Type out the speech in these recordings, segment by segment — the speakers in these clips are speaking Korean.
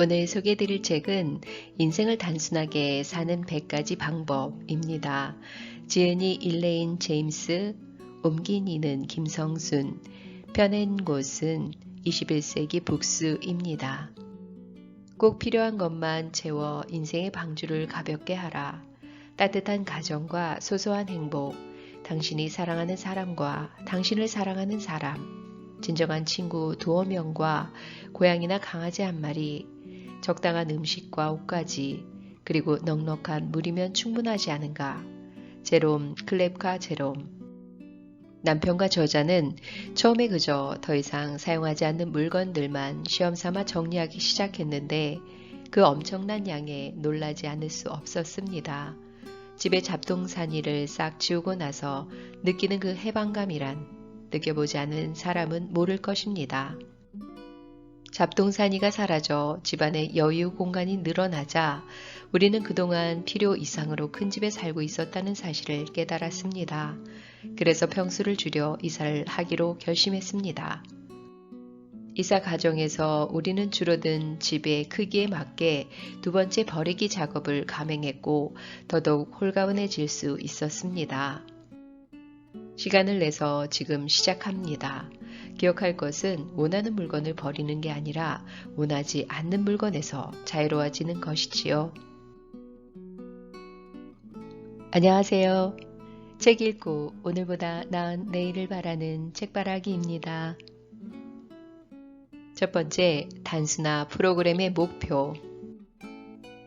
오늘 소개해드릴 책은 인생을 단순하게 사는 100가지 방법입니다. 지은이 일레인 제임스, 옮긴 이는 김성순, 펴낸 곳은 21세기 북스입니다. 꼭 필요한 것만 채워 인생의 방주를 가볍게 하라. 따뜻한 가정과 소소한 행복, 당신이 사랑하는 사람과 당신을 사랑하는 사람, 진정한 친구 두어 명과 고양이나 강아지 한 마리, 적당한 음식과 옷까지, 그리고 넉넉한 물이면 충분하지 않은가. 제롬, 클랩카 제롬. 남편과 저자는 처음에 그저 더 이상 사용하지 않는 물건들만 시험 삼아 정리하기 시작했는데 그 엄청난 양에 놀라지 않을 수 없었습니다. 집에 잡동사니를 싹 지우고 나서 느끼는 그 해방감이란 느껴보지 않은 사람은 모를 것입니다. 잡동사니가 사라져 집안의 여유 공간이 늘어나자 우리는 그동안 필요 이상으로 큰 집에 살고 있었다는 사실을 깨달았습니다. 그래서 평수를 줄여 이사를 하기로 결심했습니다. 이사 과정에서 우리는 줄어든 집의 크기에 맞게 두 번째 버리기 작업을 감행했고 더더욱 홀가분해질 수 있었습니다. 시간을 내서 지금 시작합니다. 기억할 것은 원하는 물건을 버리는 게 아니라 원하지 않는 물건에서 자유로워지는 것이지요. 안녕하세요. 책 읽고 오늘보다 나은 내일을 바라는 책바라기입니다. 첫 번째, 단순화 프로그램의 목표.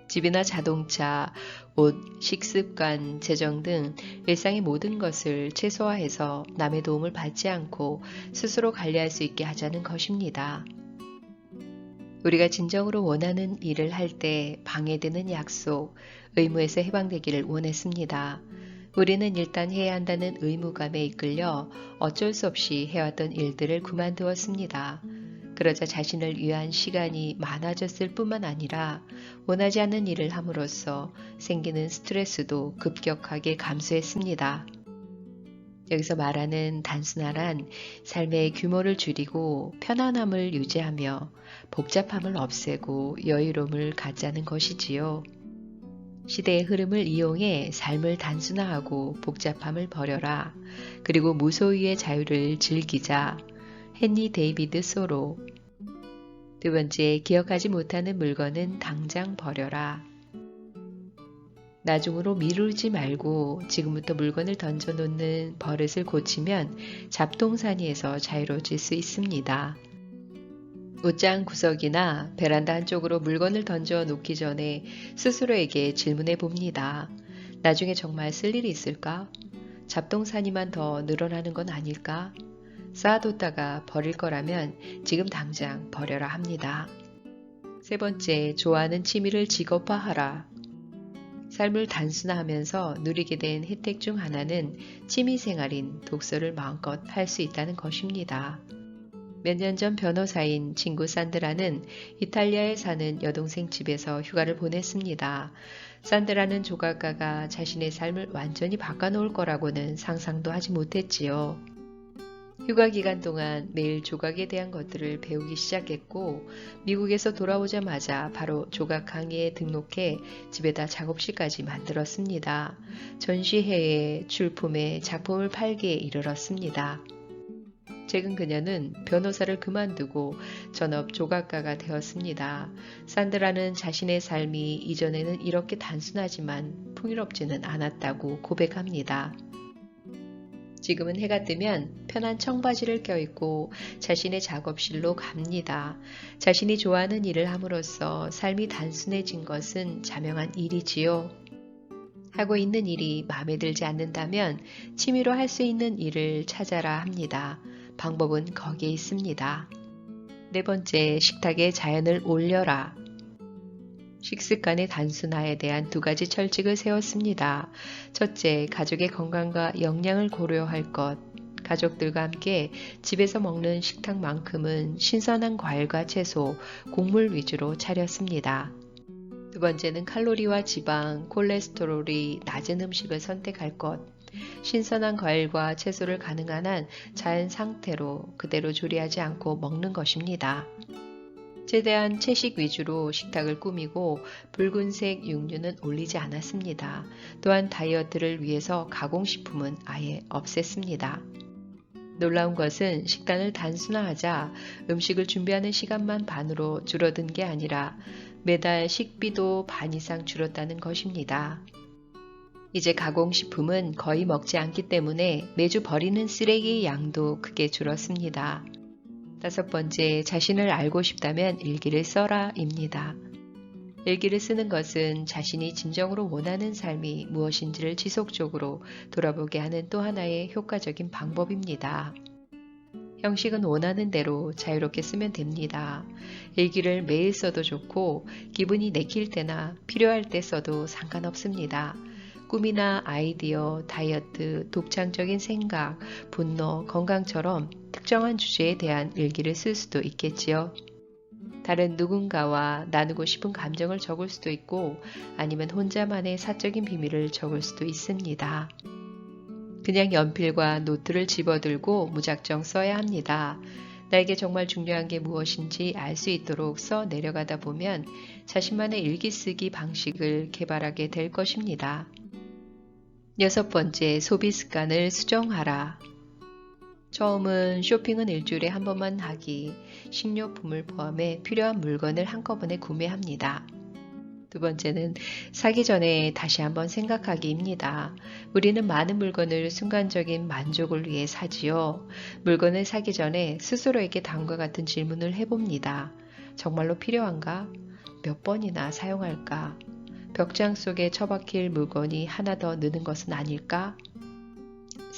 집이나 자동차, 옷, 식습관, 재정 등 일상의 모든 것을 최소화해서 남의 도움을 받지 않고 스스로 관리할 수 있게 하자는 것입니다. 우리가 진정으로 원하는 일을 할 때 방해되는 약속, 의무에서 해방되기를 원했습니다. 우리는 일단 해야 한다는 의무감에 이끌려 어쩔 수 없이 해왔던 일들을 그만두었습니다. 그러자 자신을 위한 시간이 많아졌을 뿐만 아니라 원하지 않는 일을 함으로써 생기는 스트레스도 급격하게 감소했습니다. 여기서 말하는 단순화란 삶의 규모를 줄이고 편안함을 유지하며 복잡함을 없애고 여유로움을 갖자는 것이지요. 시대의 흐름을 이용해 삶을 단순화하고 복잡함을 버려라. 그리고 무소유의 자유를 즐기자. 헨리 데이비드 소로 두 번째, 기억하지 못하는 물건은 당장 버려라. 나중으로 미루지 말고 지금부터 물건을 던져놓는 버릇을 고치면 잡동사니에서 자유로워질 수 있습니다. 옷장 구석이나 베란다 한쪽으로 물건을 던져 놓기 전에 스스로에게 질문해 봅니다. 나중에 정말 쓸 일이 있을까? 잡동사니만 더 늘어나는 건 아닐까? 쌓아뒀다가 버릴 거라면 지금 당장 버려라 합니다. 세 번째, 좋아하는 취미를 직업화하라. 삶을 단순화하면서 누리게 된 혜택 중 하나는 취미 생활인 독서를 마음껏 할 수 있다는 것입니다. 몇 년 전 변호사인 친구 산드라는 이탈리아에 사는 여동생 집에서 휴가를 보냈습니다. 산드라는 조각가가 자신의 삶을 완전히 바꿔놓을 거라고는 상상도 하지 못했지요. 휴가 기간 동안 매일 조각에 대한 것들을 배우기 시작했고 미국에서 돌아오자마자 바로 조각 강의에 등록해 집에다 작업실까지 만들었습니다. 전시회에 출품해 작품을 팔기에 이르렀습니다. 최근 그녀는 변호사를 그만두고 전업 조각가가 되었습니다. 산드라는 자신의 삶이 이전에는 이렇게 단순하지만 풍요롭지는 않았다고 고백합니다. 지금은 해가 뜨면 편한 청바지를 껴입고 자신의 작업실로 갑니다. 자신이 좋아하는 일을 함으로써 삶이 단순해진 것은 자명한 일이지요. 하고 있는 일이 마음에 들지 않는다면 취미로 할 수 있는 일을 찾아라 합니다. 방법은 거기에 있습니다. 네 번째, 식탁에 자연을 올려라. 식습관의 단순화에 대한 두 가지 철칙을 세웠습니다. 첫째, 가족의 건강과 영양을 고려할 것. 가족들과 함께 집에서 먹는 식탁만큼은 신선한 과일과 채소, 곡물 위주로 차렸습니다. 두 번째는 칼로리와 지방, 콜레스테롤이 낮은 음식을 선택할 것. 신선한 과일과 채소를 가능한 한 자연 상태로 그대로 조리하지 않고 먹는 것입니다. 최대한 채식 위주로 식탁을 꾸미고 붉은색 육류는 올리지 않았습니다. 또한 다이어트를 위해서 가공식품은 아예 없앴습니다. 놀라운 것은 식단을 단순화하자 음식을 준비하는 시간만 반으로 줄어든 게 아니라 매달 식비도 반 이상 줄었다는 것입니다. 이제 가공식품은 거의 먹지 않기 때문에 매주 버리는 쓰레기의 양도 크게 줄었습니다. 다섯 번째, 자신을 알고 싶다면 일기를 써라입니다. 일기를 쓰는 것은 자신이 진정으로 원하는 삶이 무엇인지를 지속적으로 돌아보게 하는 또 하나의 효과적인 방법입니다. 형식은 원하는 대로 자유롭게 쓰면 됩니다. 일기를 매일 써도 좋고 기분이 내킬 때나 필요할 때 써도 상관없습니다. 꿈이나 아이디어, 다이어트, 독창적인 생각, 분노, 건강처럼 특정한 주제에 대한 일기를 쓸 수도 있겠지요. 다른 누군가와 나누고 싶은 감정을 적을 수도 있고 아니면 혼자만의 사적인 비밀을 적을 수도 있습니다. 그냥 연필과 노트를 집어들고 무작정 써야 합니다. 나에게 정말 중요한 게 무엇인지 알 수 있도록 써 내려가다 보면 자신만의 일기 쓰기 방식을 개발하게 될 것입니다. 여섯 번째, 소비 습관을 수정하라. 처음은 쇼핑은 일주일에 한 번만 하기, 식료품을 포함해 필요한 물건을 한꺼번에 구매합니다. 두 번째는 사기 전에 다시 한번 생각하기입니다. 우리는 많은 물건을 순간적인 만족을 위해 사지요. 물건을 사기 전에 스스로에게 다음과 같은 질문을 해봅니다. 정말로 필요한가? 몇 번이나 사용할까? 벽장 속에 처박힐 물건이 하나 더 느는 것은 아닐까?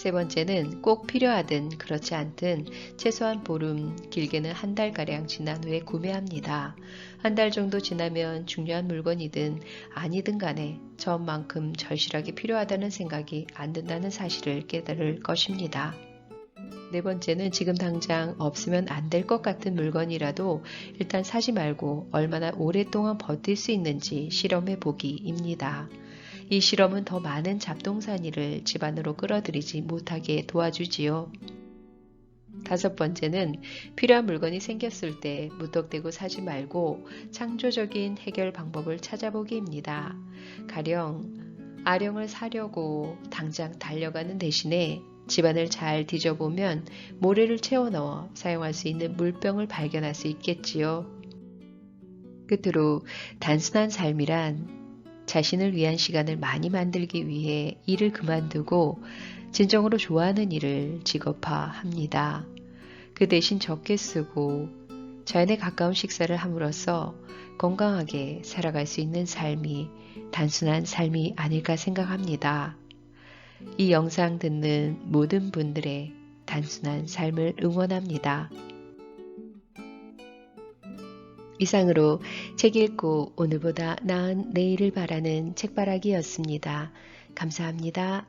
세 번째는 꼭 필요하든 그렇지 않든 최소한 보름, 길게는 한 달가량 지난 후에 구매합니다. 한 달 정도 지나면 중요한 물건이든 아니든 간에 처음만큼 절실하게 필요하다는 생각이 안 든다는 사실을 깨달을 것입니다. 네 번째는 지금 당장 없으면 안 될 것 같은 물건이라도 일단 사지 말고 얼마나 오랫동안 버틸 수 있는지 실험해 보기입니다. 이 실험은 더 많은 잡동사니를 집안으로 끌어들이지 못하게 도와주지요. 다섯 번째는 필요한 물건이 생겼을 때 무턱대고 사지 말고 창조적인 해결 방법을 찾아보기입니다. 가령 아령을 사려고 당장 달려가는 대신에 집안을 잘 뒤져보면 모래를 채워 넣어 사용할 수 있는 물병을 발견할 수 있겠지요. 끝으로 단순한 삶이란 자신을 위한 시간을 많이 만들기 위해 일을 그만두고 진정으로 좋아하는 일을 직업화합니다. 그 대신 적게 쓰고 자연에 가까운 식사를 함으로써 건강하게 살아갈 수 있는 삶이 단순한 삶이 아닐까 생각합니다. 이 영상 듣는 모든 분들의 단순한 삶을 응원합니다. 이상으로 책 읽고 오늘보다 나은 내일을 바라는 책바라기였습니다. 감사합니다.